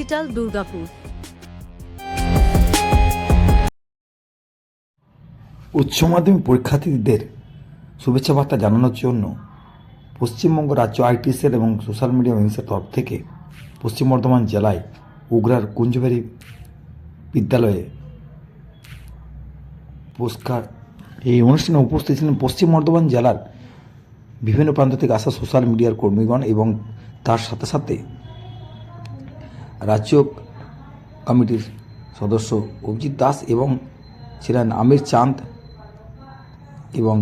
Digital Durgapur. উচ্চ মাধ্যমিক পরীক্ষার্থীদের শুভেচ্ছা বার্তা জানানোর জন্য পশ্চিমবঙ্গ রাজ্য আইটি সেল এবং সোশ্যাল মিডিয়া উইংসের তরফ থেকে পশ্চিম বর্ধমান জেলায় উগরার কুঞ্জবাড়ি বিদ্যালয়ে পুরস্কার এই অনুষ্ঠানে উপস্থিত ছিলেন পশ্চিম বর্ধমান জেলার বিভিন্ন প্রান্ত থেকে আসা সোশ্যাল মিডিয়ার কর্মীগণ এবং তার সাথে সাথে রাজ্য কমিটির সদস্য অভিজিৎ দাস এবং ছিলেন আমির চাঁদ এবং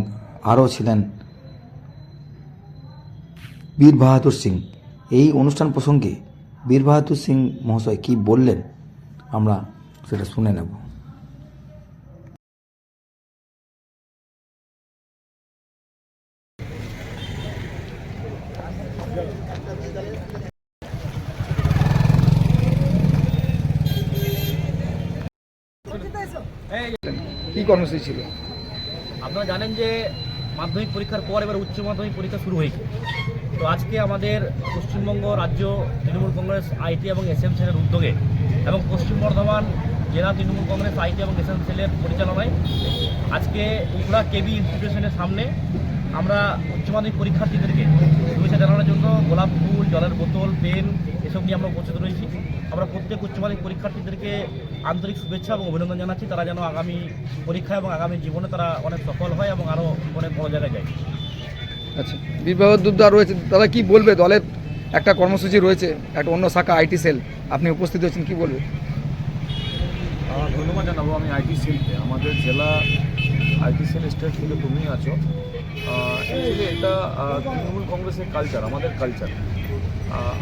আরও ছিলেন বীর বাহাদুর সিং। এই অনুষ্ঠান প্রসঙ্গে বীর বাহাদুর সিং মহাশয় কি বললেন আমরা সেটা শুনে নেব। কি কর্মসূচি ছিল? আপনারা জানেন যে মাধ্যমিক পরীক্ষার পর এবার উচ্চ মাধ্যমিক পরীক্ষা শুরু হয়েছে। তো আজকে আমাদের পশ্চিমবঙ্গ রাজ্য তৃণমূল কংগ্রেস, আইটি এবং এস এম সেলের উদ্যোগে এবং পশ্চিম বর্ধমান জেলা তৃণমূল কংগ্রেস, আইটি এবং এস এম সেলের পরিচালনায় আজকে উগড়া কেবি ইনস্টিটিউশনের সামনে আমরা উচ্চ মাধ্যমিক পরীক্ষার্থীদেরকে শুভেচ্ছা জানানোর জন্য গোলাপ ফুল জলের বোতল পেন এসব নিয়ে আমরা উপস্থিত রয়েছি। আমরা প্রত্যেক উচ্চ মাধ্যমিক পরীক্ষার্থীদেরকে আন্তরিক শুভেচ্ছা এবং অভিনন্দন জানাচ্ছি। তারা যেন আগামী পরীক্ষা এবং আগামী জীবনে তারা অনেক সফল হয় এবং আরও অনেক বড় জায়গায় যায়। আচ্ছা বিবাহ দুর্দা রয়েছে। দাদা কি বলবে? দলের একটা কর্মসূচি রয়েছে একটা অন্য শাখা আইটি সেল। আপনি উপস্থিত হয়েছেন কি বলবে? আহ, ধন্যবাদ জানাব আমি আইটি সেলকে। আমাদের জেলা আইটি সেল স্টেট থেকে তুমি আছো। এটা তৃণমূল কংগ্রেসের কালচার আমাদের কালচার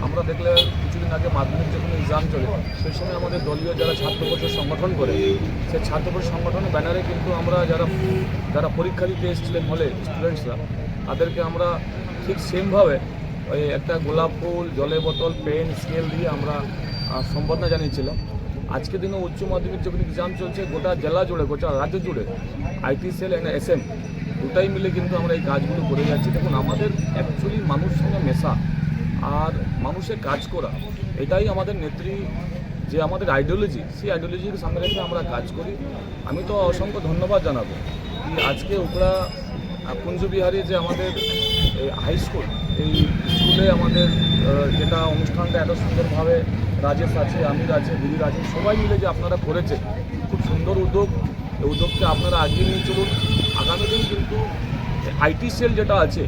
আমরা দেখলে কিছুদিন আগে মাধ্যমিক যখন এক্সাম চলে, সেই সময় আমাদের দলীয় যারা ছাত্র পরিষদ সংগঠন করে, সেই ছাত্র পরিষদ সংগঠনের ব্যানারে কিন্তু আমরা যারা যারা পরীক্ষা দিতে এসেছিলেন হলে স্টুডেন্টসরা তাদেরকে আমরা ঠিক সেমভাবে ওই একটা গোলাপ ফুল, জলের বোতল পেন স্কেল দিয়ে আমরা সম্বর্ধনা জানিয়েছিলাম। আজকের দিনে উচ্চ মাধ্যমিক যখন এক্সাম চলছে, গোটা জেলা জুড়ে, গোটা রাজ্য জুড়ে IT cell and S M দুটাই মিলে কিন্তু আমরা এই কাজগুলো করে যাচ্ছি। দেখুন, আমাদের অ্যাকচুয়ালি মানুষ সঙ্গে মেশা আর মানুষের কাজ করা, এটাই আমাদের নেত্রী যে আমাদের আইডিওলজি সেই আইডিওলজিকে সামনে রেখে আমরা কাজ করি। আমি তো অসংখ্য ধন্যবাদ জানাব আজকে ওকরা কুঞ্জবিহারে যে আমাদের হাই স্কুল এই স্কুলে আমাদের যেটা অনুষ্ঠানটা এত সুন্দরভাবে রাজেশ আছে, আমির আছে, দিদির আছে, সবাই মিলে যে আপনারা করেছে, খুব সুন্দর উদ্যোগ। এই উদ্যোগকে আপনারা আগিয়ে নিয়ে চলুন। আগামী দিন কিন্তু আইটি সেল যেটা আছে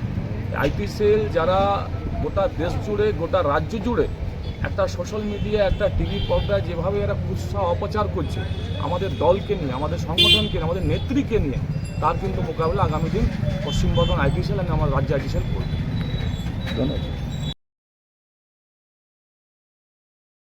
আইটি সেল যারা গোটা দেশ জুড়ে, গোটা রাজ্য জুড়ে একটা সোশ্যাল মিডিয়া একটা টিভি পর্দায় যেভাবে এরা কুৎসা অপচার করছে, আমাদের দলকে নিয়ে, আমাদের সংগঠনকে নিয়ে, আমাদের নেত্রীকে নিয়ে, তার কিন্তু মোকাবিলা আগামী দিন পশ্চিম বর্ধমান আইটি সেল এবং আমার রাজ্য আইটি সেল করবে। ধন্যবাদ।